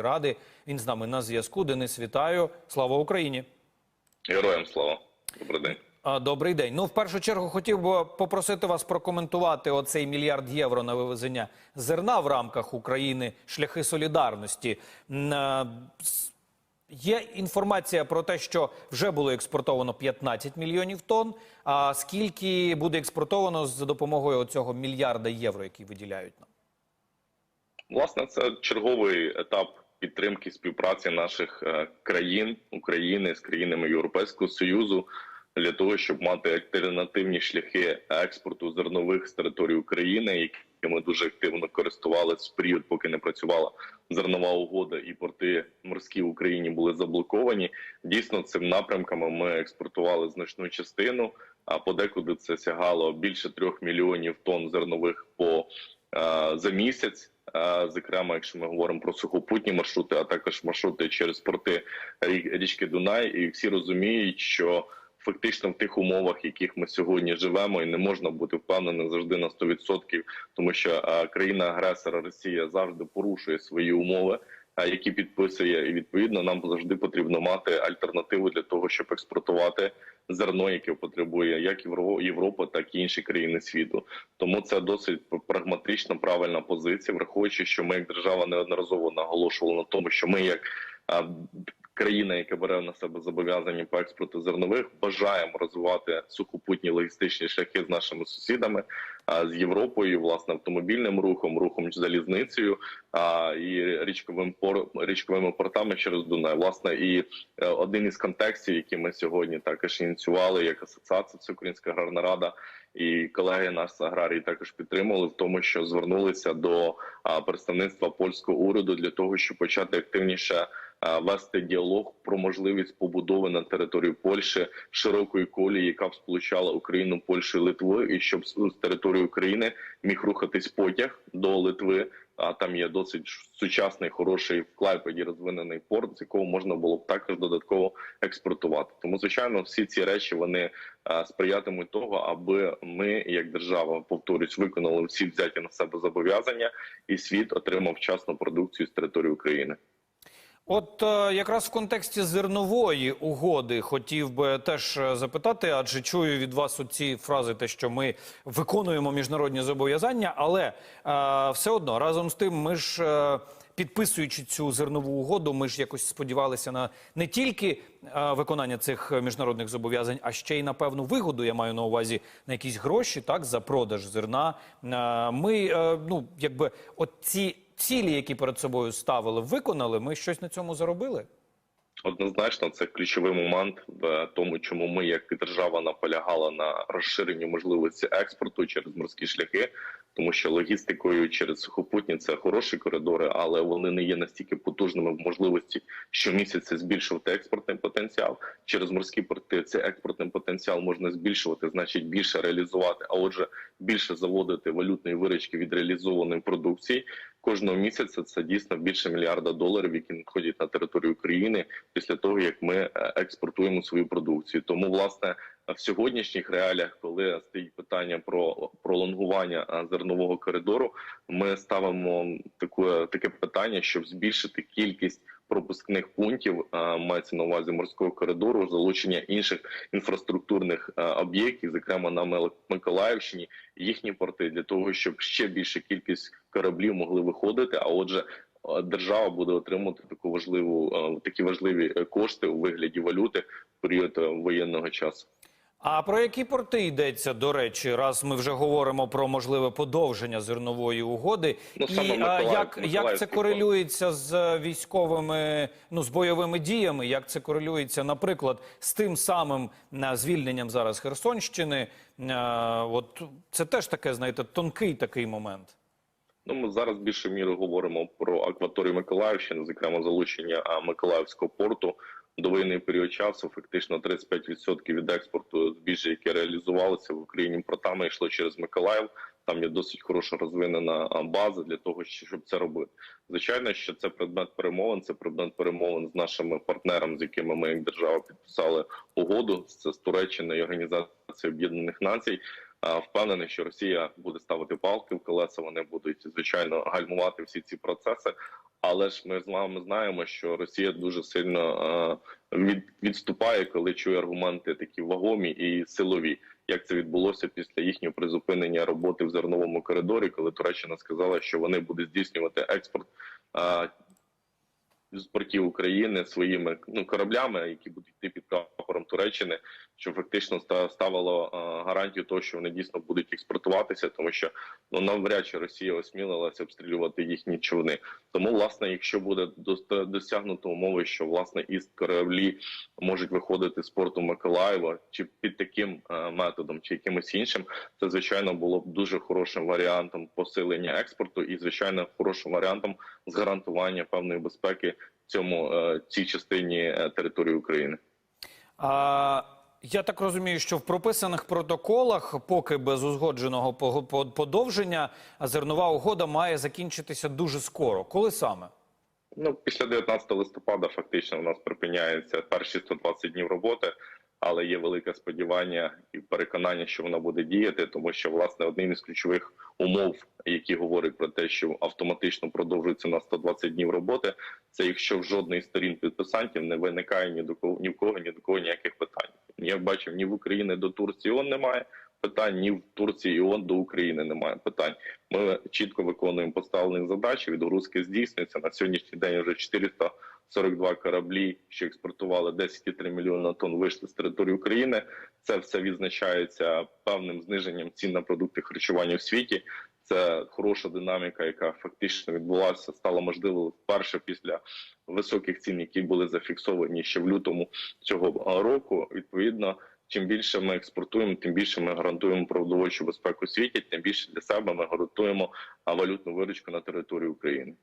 Ради. Він з нами на зв'язку. Денис, вітаю. Слава Україні. Героям слава. Добрий день. Добрий день. Ну, в першу чергу, хотів би попросити вас прокоментувати оцей мільярд євро на вивезення зерна в рамках України шляхи солідарності. Є інформація про те, що вже було експортовано 15 мільйонів тонн. А скільки буде експортовано за допомогою цього мільярда євро, який виділяють нам? Власне, це черговий етап підтримки співпраці наших е, країн України з країнами Європейського союзу для того, щоб мати альтернативні шляхи експорту зернових з території України, якими дуже активно користувалися в період, поки не працювала зернова угода, і порти морські в Україні були заблоковані. Дійсно, цим напрямками ми експортували значну частину. А подекуди це сягало більше трьох мільйонів тонн зернових по е, за місяць. Зокрема, якщо ми говоримо про сухопутні маршрути, а також маршрути через порти рі- річки Дунай, і всі розуміють, що фактично в тих умовах, в яких ми сьогодні живемо, і не можна бути впевненим завжди на 100%, тому що країна-агресора Росія завжди порушує свої умови. Які підписує, і відповідно нам завжди потрібно мати альтернативу для того, щоб експортувати зерно, яке потребує як Євро- Європа, так і інші країни світу. Тому це досить прагматична, правильна позиція, враховуючи, що ми як держава неодноразово наголошували на тому, що ми як країна, яка бере на себе зобов'язання по експорту зернових, бажаємо розвивати сухопутні логістичні шляхи з нашими сусідами, з Європою, власне, автомобільним рухом, рухом залізницею і річковим пор річковими портами через Дунай. Власне, і е, один із контекстів, які ми сьогодні також ініціювали, як асоціація Всеукраїнська аграрна рада, і колеги нас аграрії також підтримували в тому, що звернулися до представництва польського уряду для того, щоб почати активніше вести діалог про можливість побудови на території Польщі широкої колії, яка б сполучала Україну, Польщу і Литву, і щоб з території України міг рухатись потяг до Литви. А там є досить сучасний, хороший в Клайпеді розвинений порт, з якого можна було б також додатково експортувати. Тому, звичайно, всі ці речі вони е, сприятимуть того, аби ми, як держава, повторюсь, виконали всі взяті на себе зобов'язання, і світ отримав вчасну продукцію з території України. От е, якраз в контексті зернової угоди хотів би теж е, запитати, адже чую від вас оці фрази, те, що ми виконуємо міжнародні зобов'язання, але е, все одно разом з тим, ми ж. Підписуючи цю зернову угоду, ми ж якось сподівалися на не тільки виконання цих міжнародних зобов'язань, а ще й на певну вигоду. Я маю на увазі на якісь гроші, так за продаж зерна. Ми е, ну якби от ці цілі, які перед собою ставили, виконали. Ми щось на цьому заробили. Однозначно, це ключовий момент в тому, чому ми, як держава, наполягала на розширенні можливості експорту через морські шляхи, тому що логістикою через сухопутні це хороші коридори, але вони не є настільки потужними в можливості щомісяця збільшувати експортний потенціал. Через морські порти цей експортний потенціал можна збільшувати, значить більше реалізувати, а отже, більше заводити валютної виручки від реалізованої продукції. Кожного місяця це дійсно більше мільярда доларів, які надходять на територію України після того, як ми е, експортуємо свою продукцію. Тому, власне, в сьогоднішніх реаліях, коли стоїть питання про пролонгування зернового коридору, ми ставимо таке таке питання, щоб збільшити кількість пропускних пунктів, мається на увазі морського коридору, залучення інших інфраструктурних об'єктів, зокрема на Миколаївщині, їхні порти для того, щоб ще більша кількість кораблів могли виходити. А отже, держава буде отримувати таку важливу такі важливі е, кошти у вигляді валюти в період е, воєнного часу. А про які порти йдеться до речі, раз ми вже говоримо про можливе подовження зернової угоди, Ну, і а, як, як це корелюється з військовими, ну з бойовими діями? Як це корелюється, наприклад, з тим самим звільненням зараз Херсонщини? А, от це теж таке, знаєте, тонкий такий момент. Ну, ми зараз більше міри говоримо про акваторію Миколаївщини, зокрема залучення Миколаївського порту. До воєнний період часу фактично 35% від експорту збіжжя, яке реалізувалося в Україні портами, йшло через Миколаїв. Там є досить хороша розвинена база для того, щоб це робити. Звичайно, що це предмет перемовин. Це предмет перемовин з нашими партнерами, з якими ми як держава підписали угоду. Це з Туреччиною і Організації Об'єднаних Націй. Впевнений, що Росія буде ставити палки в колеса. Вони будуть звичайно гальмувати всі ці процеси. Але ж ми з вами знаємо, що Росія дуже сильно е, від, відступає, коли чує аргументи такі вагомі і силові. Як це відбулося після їхнього призупинення роботи в зерновому коридорі, коли Туреччина сказала, що вони будуть здійснювати експорт е, з портів України своїми ну кораблями, які будуть йти під прапором Туреччини, що фактично ста- ставило е, гарантію того, що вони дійсно будуть експортуватися, тому що ну навряд чи Росія осмілилася обстрілювати їхні човни. Тому, власне, якщо буде досягнуто умови, що власне із кораблі можуть виходити з порту Миколаєва, чи під таким е, методом, чи якимось іншим, це звичайно було б дуже хорошим варіантом посилення експорту, і звичайно хорошим варіантом з гарантування певної безпеки цьому е, цій частині е, території України. А, я так розумію, що в прописаних протоколах, поки без узгодженого подовження, зернова угода має закінчитися дуже скоро. Коли саме? Ну, після 19 листопада фактично у нас припиняється перші 120 днів роботи, але є велике сподівання і переконання, що вона буде діяти, тому що власне одним із ключових умов, які говорять про те, що автоматично продовжується на 120 днів роботи, це якщо в жодної сторін підписантів не виникає ні до кого ні в кого, ні до кого ніяких питань. Я бачив ні в Україні до Турції ООН немає питань, ні в Турції і ООН до України немає питань. Ми чітко виконуємо поставлені задачі. Відгрузки здійснюються на сьогоднішній день. Вже 442 кораблі, що експортували 10,3 мільйона тонн, вийшли з території України. Це все відзначається певним зниженням цін на продукти харчування в світі. Це хороша динаміка, яка фактично відбулася, стала можливою вперше після високих цін, які були зафіксовані ще в лютому цього року. Відповідно, чим більше ми експортуємо, тим більше ми гарантуємо продовольчу безпеку світі, тим більше для себе ми гарантуємо валютну виручку на території України.